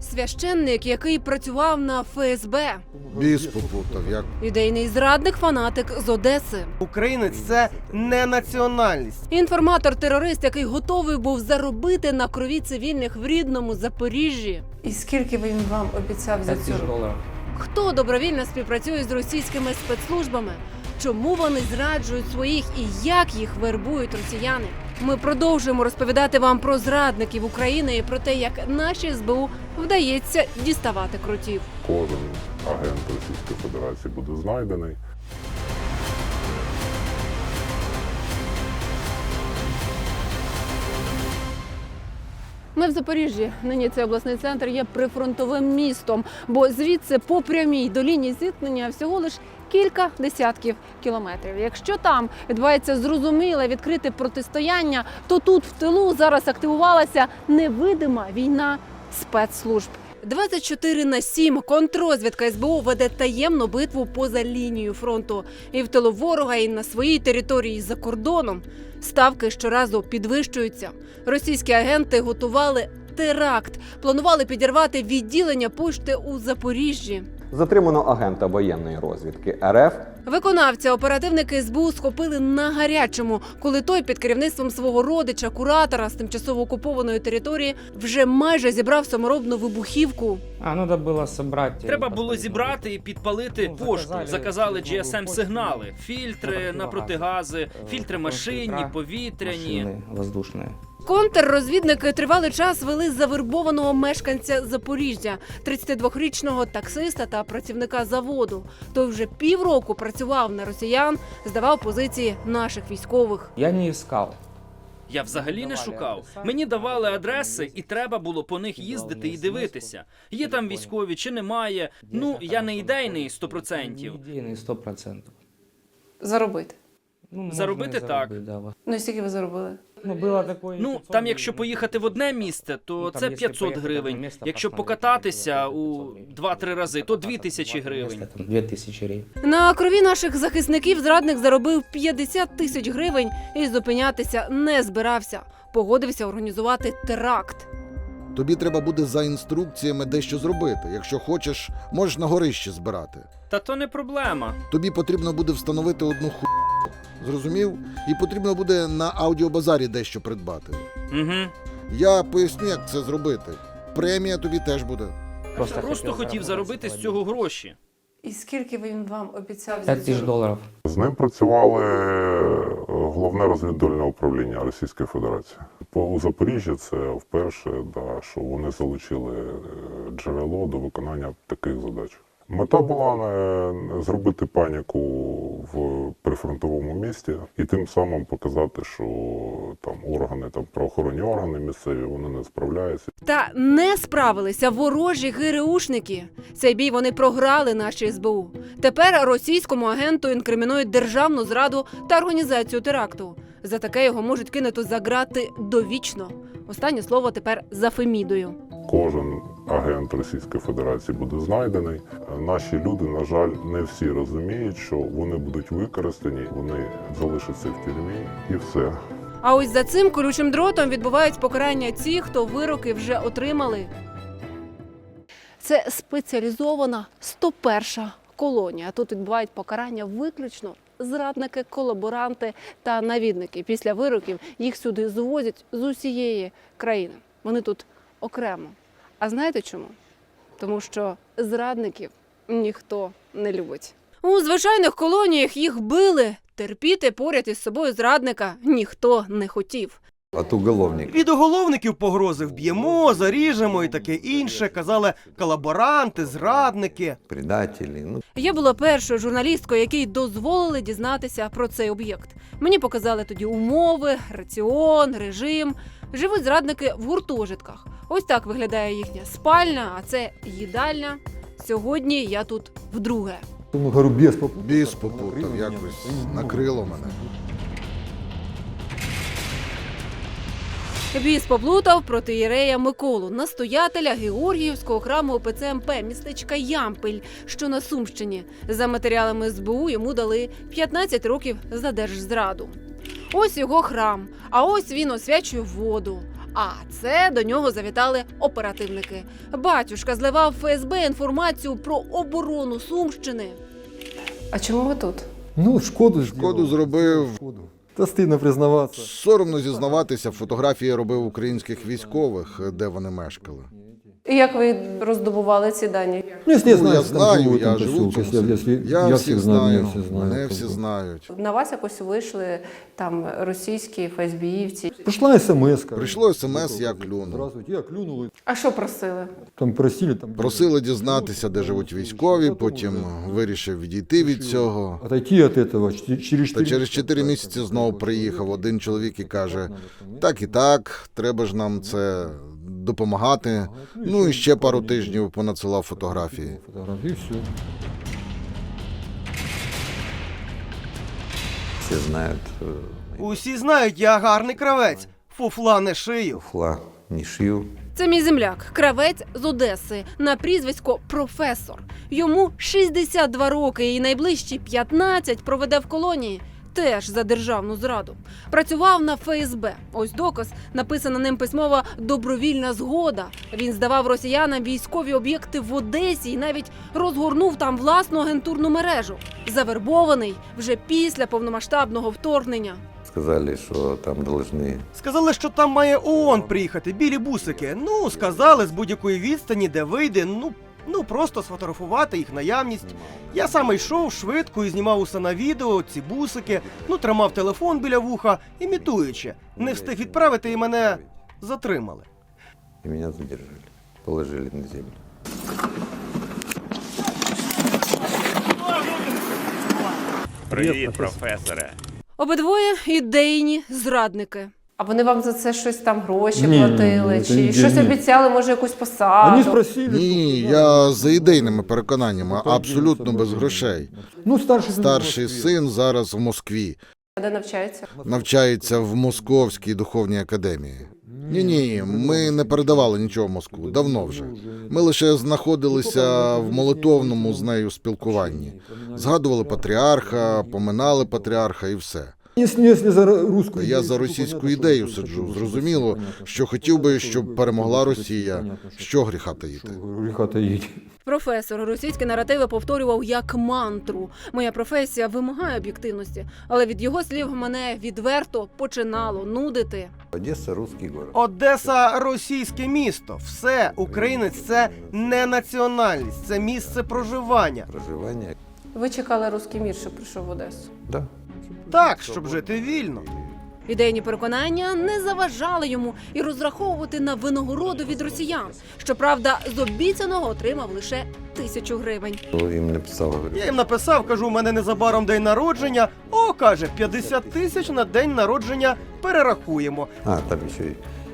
Священник, який працював на ФСБ, Біс попутав, як ідейний зрадник, фанатик з Одеси, Українець це не національність. інформатор-терорист, який готовий був заробити на крові цивільних в рідному Запоріжжі. І скільки він вам обіцяв за цю. Хто добровільно співпрацює з російськими спецслужбами? Чому вони зраджують своїх і як їх вербують росіяни? Ми продовжуємо розповідати вам про зрадників України і про те, як наші СБУ вдається діставати крутів. кожен агент Російської Федерації буде знайдений. Ми в Запоріжжі. Нині цей обласний центр є прифронтовим містом, бо звідси по прямій до лінії зіткнення всього лиш кілька десятків кілометрів. Якщо там відбувається зрозуміле відкрите протистояння, то тут в тилу зараз активувалася невидима війна спецслужб. 24 на 7 контрозвідка СБУ веде таємну битву поза лінією фронту і в тилу ворога, і на своїй території за кордоном. Ставки щоразу підвищуються. Російські агенти готували теракт, планували підірвати відділення пошти у Запоріжжі. Затримано агента воєнної розвідки РФ Виконавця оперативники СБУ схопили на гарячому, коли той під керівництвом свого родича, куратора з тимчасово окупованої території, вже майже зібрав саморобну вибухівку. А, ну, треба було зібрати. Треба було зібрати і підпалити Ну, пошту. заказали, Заказали GSM сигнали, фільтри на протигази, Е, фільтри машинні, повітряні. Машини воздушні. Контррозвідники тривалий час вели завербованого мешканця Запоріжжя, 32-річного таксиста та працівника заводу. Той вже півроку працював на росіян, здавав позиції наших військових. Я не іскав. Я взагалі не шукав. Мені давали адреси, і треба було по них їздити і дивитися. Є там військові чи немає. Ну я не ідейний 100%. Не ідейний 100%. заробити? Ну, Заробити так. Ну і скільки ви заробили? Ну, було таке... Ну там, якщо поїхати в одне місце, то Ну, це якщо 500 поїхати в одне гривень. місце, Якщо покататися у 500 2-3 рази, то 2000 гривень. 2000 гривень. На крові наших захисників зрадник заробив 50 тисяч гривень і зупинятися не збирався. Погодився організувати теракт. тобі треба буде за інструкціями дещо зробити. Якщо хочеш, можеш на горище збирати. Та то не проблема. Тобі потрібно буде встановити одну ху. Зрозумів? І потрібно буде на аудіобазарі дещо придбати. Угу. Я поясню, як це зробити. Премія тобі теж буде. Просто, Просто хотів заробити з цього гроші. І скільки він вам обіцяв 5 тисяч доларів. З ним працювали е, головне розвідувальне управління Російської Федерації. По у Запоріжжі це вперше, да, що вони залучили е, джерело до виконання таких задач. Мета була не зробити паніку в прифронтовому місті і тим самим показати, що там органи, там правоохоронні органи місцеві вони не справляються. Та не справилися ворожі ГРУшники. Цей бій вони програли нашій СБУ. Тепер російському агенту інкримінують державну зраду та організацію теракту. За таке його можуть кинути за грати довічно. Останнє слово тепер за Фемідою. Кожен агент Російської Федерації буде знайдений. Наші люди, на жаль, не всі розуміють, що вони будуть використані, вони залишаться в тюрмі і все. А ось за цим колючим дротом відбувають покарання ті, хто вироки вже отримали. Це спеціалізована 101 колонія. Тут відбувають покарання виключно зрадники, колаборанти та навідники. Після вироків їх сюди звозять з усієї країни. Вони тут окремо. А знаєте чому? Тому що зрадників ніхто не любить. У звичайних колоніях їх били. Терпіти поряд із собою зрадника ніхто не хотів. От уголовник. Від уголовників погрози вб'ємо, заріжемо і таке інше. Казали колаборанти, зрадники. Предатели. Ну, Я була першою журналісткою, якій дозволили дізнатися про цей об'єкт. Мені показали тоді умови, раціон, режим. Живуть зрадники в гуртожитках. Ось так виглядає їхня спальня, а це їдальня. Сьогодні я тут вдруге. ну, говорю, без попутал. Біс попутав, якось накрило мене. Біс поплутав проти Єрея Миколу, настоятеля Георгіївського храму ОПЦ МП містечка Ямпель, що на Сумщині. За матеріалами СБУ йому дали 15 років за держзраду. Ось його храм, а ось він освячує воду. А це до нього завітали оперативники. Батюшка зливав ФСБ інформацію про оборону Сумщини. А чому ви тут? Ну, шкоду Шкоду зробив. Шкоду. Та стидно признаватися. Соромно зізнаватися, фотографії робив українських військових, де вони мешкали. І як ви роздобували ці дані? Ну, если я Ну, знаю, я что там знаю, живу в я этом живу в поселке, цьому если- селі. если- Я я всіх всех знаю, знаю, меня все знают. мене как всі бы. знають. На вас якось вийшли там російські ФСБівці. Пришла смс. Прийшло смс, я клюнув. Здравствуйте, я клюнул. и А що просили? Там просили, там... Просили дізнатися, де живуть військові, потім вирішив відійти від цього. Отойти от этого. Ч- Через Та четыре- через 4 місяці знову приїхав один чоловік і каже: так і так, треба ж нам це допомагати. Ну і ще пару тижнів понадсилав фотографії. Фотографии, и все. Все знают, э, Усі знають, я гарний кравець. Фуфла не шию. фла не шью. Це мій земляк, кравець з Одеси, на прізвисько професор. Йому 62 роки і найближчі 15 проведе в колонії. Теж за державну зраду. Працював на ФСБ. Ось доказ, написана ним письмова добровільна згода. Він здавав росіянам військові об'єкти в Одесі і навіть розгорнув там власну агентурну мережу. Завербований вже після повномасштабного вторгнення. Сказали, что там должны Сказали, що там має ООН приїхати, білі бусики. Ну, сказали з будь-якої відстані, де вийде. Ну, ну просто сфотографувати їх наявність. Я саме йшов швидко і знімав усе на відео, ці бусики, ну тримав телефон біля вуха, імітуючи. Не встиг відправити і мене затримали. и меня задержали, положили на землю. Привіт, професоре. Обидвоє ідейні зрадники. А вони вам за це щось там гроші Ні, платили? ні, чи ні, щось ні. обіцяли, може, якусь посаду? Они спросили. Ні, что- я за ідейними переконаннями, абсолютно без грошей. Ну, старший сын Старший син зараз в Москві, А Де навчається? навчається в Московській духовній академії. Ні, ні, ми не передавали нічого в Москву. Давно вже. Ми лише знаходилися в молитовному з нею спілкуванні. Згадували патріарха, поминали патріарха і все. Если за русскую Та я за російську ідею сиджу. Зрозуміло, що хотів би, щоб перемогла Росія. Що гріха таїти? что греха таить. Професор російські наративи повторював як мантру. Моя професія вимагає об'єктивності, але від його слів мене відверто починало нудити. Одесса русский город. Одеса російське місто. Все, українець це не національність, це місце проживання. Проживание. Ви чекали русський мір, що прийшов в Одесу. Да. Так, щоб жити вільно. Ідейні переконання не заважали йому і розраховувати на винагороду від росіян. Щоправда, з обіцяного отримав лише тисячу гривень. Ну, Им написал, говорю, Я їм написав, кажу, у мене незабаром день народження. О, каже, 50 тисяч на день народження перерахуємо. а, там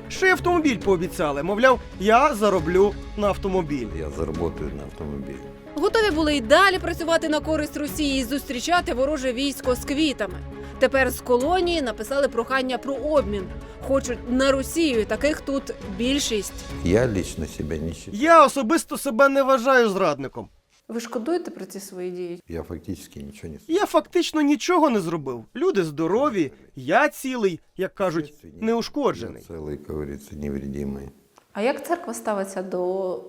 Ще й автомобіль пообіцяли. Мовляв, я зароблю на автомобіль. я заработаю на автомобиле. Готові були й далі працювати на користь Росії і зустрічати вороже військо з квітами. Тепер з колонії написали прохання про обмін. Хочуть на Росію, і таких тут більшість. Я лично себя не считаю. Я особисто себе не вважаю зрадником. Ви шкодуєте про ці свої дії? Я фактически ничего не Я фактично нічого не зробив. Люди здорові, я цілий, як кажуть, неушкоджений. Я целый, как говорится, невредимый. А як церква ставиться до,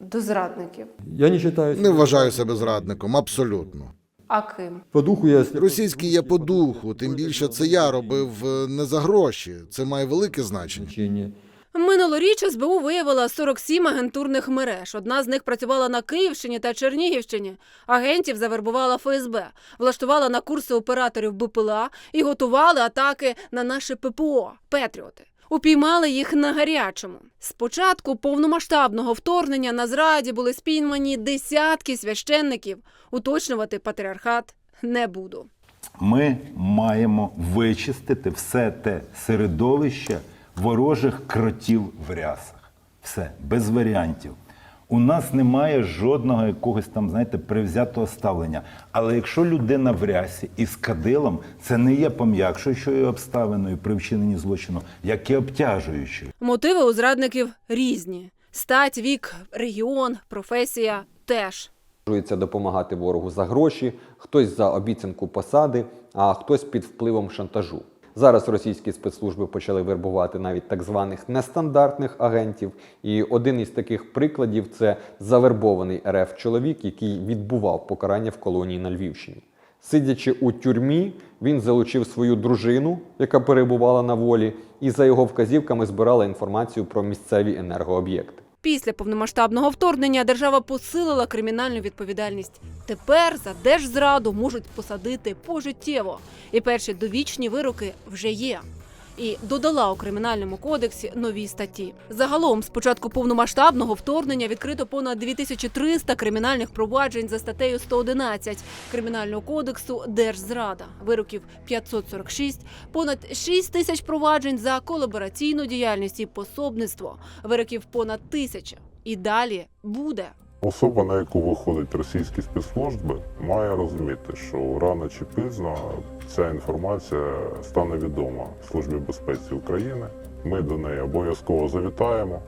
до зрадників? Я не считаю... Не вважаю себе зрадником, абсолютно. А ким? По духу я... Російський є по духу, тим більше це я робив е, не за гроші. Це має велике значення. Значение. Минулоріч СБУ виявила 47 агентурних мереж. Одна з них працювала на Київщині та Чернігівщині. Агентів завербувала ФСБ, влаштувала на курси операторів БПЛА і готували атаки на наше ППО Петріоти. Упіймали їх на гарячому. Спочатку повномасштабного вторгнення на зраді були спіймані десятки священників. Уточнювати патріархат не буду. Ми маємо вичистити все те середовище ворожих кротів в рясах. Все, без варіантів. У нас немає жодного якогось там, знаєте, привзятого ставлення. Але якщо людина в рясі і з кадилом, це не є пом'якшуючою обставиною при вчиненні злочину, як і обтяжуючою. Мотиви у зрадників різні: стать, вік, регіон, професія теж. Продовжується допомагати ворогу за гроші, хтось за обіцянку посади, а хтось під впливом шантажу. Зараз російські спецслужби почали вербувати навіть так званих нестандартних агентів. І один із таких прикладів це завербований РФ чоловік, який відбував покарання в колонії на Львівщині. Сидячи у тюрмі, він залучив свою дружину, яка перебувала на волі, і за його вказівками збирала інформацію про місцеві енергооб'єкти. Після повномасштабного вторгнення держава посилила кримінальну відповідальність. Тепер за держзраду можуть посадити пожиттєво. І перші довічні вироки вже є. І додала у кримінальному кодексі нові статті. Загалом, з початку повномасштабного вторгнення відкрито понад 2300 кримінальних проваджень за статтею 111 кримінального кодексу Держзрада. Вироків 546, понад 6 тисяч проваджень за колабораційну діяльність і пособництво. Вироків понад тисяча. І далі буде. Особа, на яку виходять російські спецслужби, має розуміти, що рано чи пізно ця інформація стане відома Службі безпеці України. Ми до неї обов'язково завітаємо,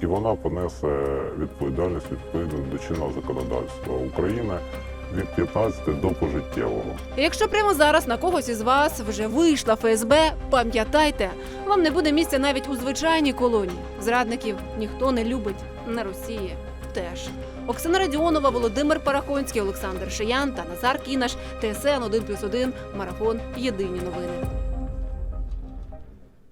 і вона понесе відповідальність відповідно до чинного законодавства України від 15 до пожиттєвого. Якщо прямо зараз на когось із вас вже вийшла ФСБ, пам'ятайте, вам не буде місця навіть у звичайній колонії. Зрадників ніхто не любить на Росії. Теж Оксана Радіонова, Володимир Парахонський, Олександр Шиян та Назар Кінаш. ТСН 1+,1, Марафон. Єдині новини.